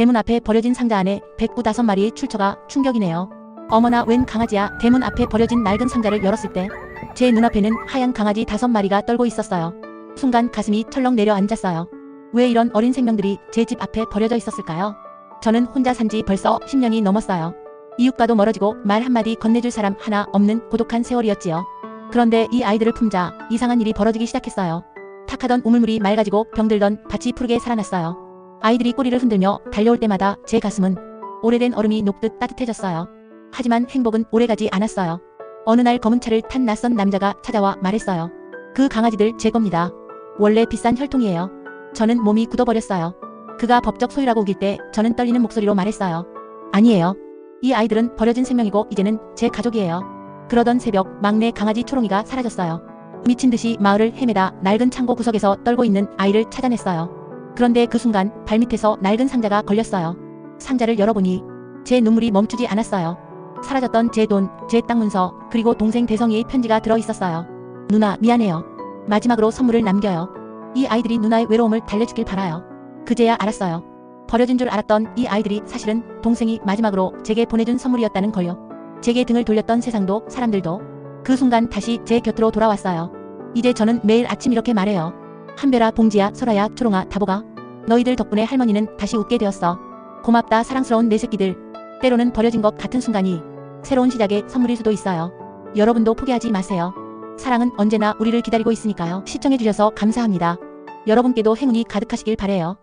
대문 앞에 버려진 상자 안에 백구 다섯 마리의 출처가 충격이네요. 어머나 웬 강아지야 대문 앞에 버려진 낡은 상자를 열었을 때 제 눈앞에는 하얀 강아지 다섯 마리가 떨고 있었어요. 순간 가슴이 철렁 내려앉았어요. 왜 이런 어린 생명들이 제 집 앞에 버려져 있었을까요? 저는 혼자 산 지 벌써 10년이 넘었어요. 이웃과도 멀어지고 말 한마디 건네줄 사람 하나 없는 고독한 세월이었지요. 그런데 이 아이들을 품자 이상한 일이 벌어지기 시작했어요. 탁하던 우물물이 맑아지고 병들던 밭이 푸르게 살아났어요. 아이들이 꼬리를 흔들며 달려올 때마다 제 가슴은 오래된 얼음이 녹듯 따뜻해졌어요. 하지만 행복은 오래가지 않았어요. 어느 날 검은 차를 탄 낯선 남자가 찾아와 말했어요. 그 강아지들 제 겁니다. 원래 비싼 혈통이에요. 저는 몸이 굳어버렸어요. 그가 법적 소유라고 우길 때 저는 떨리는 목소리로 말했어요. 아니에요. 이 아이들은 버려진 생명이고 이제는 제 가족이에요. 그러던 새벽 막내 강아지 초롱이가 사라졌어요. 미친 듯이 마을을 헤매다 낡은 창고 구석에서 떨고 있는 아이를 찾아냈어요. 그런데 그 순간 발밑에서 낡은 상자가 걸렸어요. 상자를 열어보니 제 눈물이 멈추지 않았어요. 사라졌던 제 돈, 제 땅 문서, 그리고 동생 대성이의 편지가 들어 있었어요. 누나, 미안해요. 마지막으로 선물을 남겨요. 이 아이들이 누나의 외로움을 달래주길 바라요. 그제야 알았어요. 버려진 줄 알았던 이 아이들이 사실은 동생이 마지막으로 제게 보내준 선물이었다는 걸요. 제게 등을 돌렸던 세상도 사람들도 그 순간 다시 제 곁으로 돌아왔어요. 이제 저는 매일 아침 이렇게 말해요. 한별아, 봉지야, 설아야, 초롱아, 다보가 너희들 덕분에 할머니는 다시 웃게 되었어. 고맙다 사랑스러운 내 새끼들. 때로는 버려진 것 같은 순간이 새로운 시작의 선물일 수도 있어요. 여러분도 포기하지 마세요. 사랑은 언제나 우리를 기다리고 있으니까요. 시청해주셔서 감사합니다. 여러분께도 행운이 가득하시길 바래요.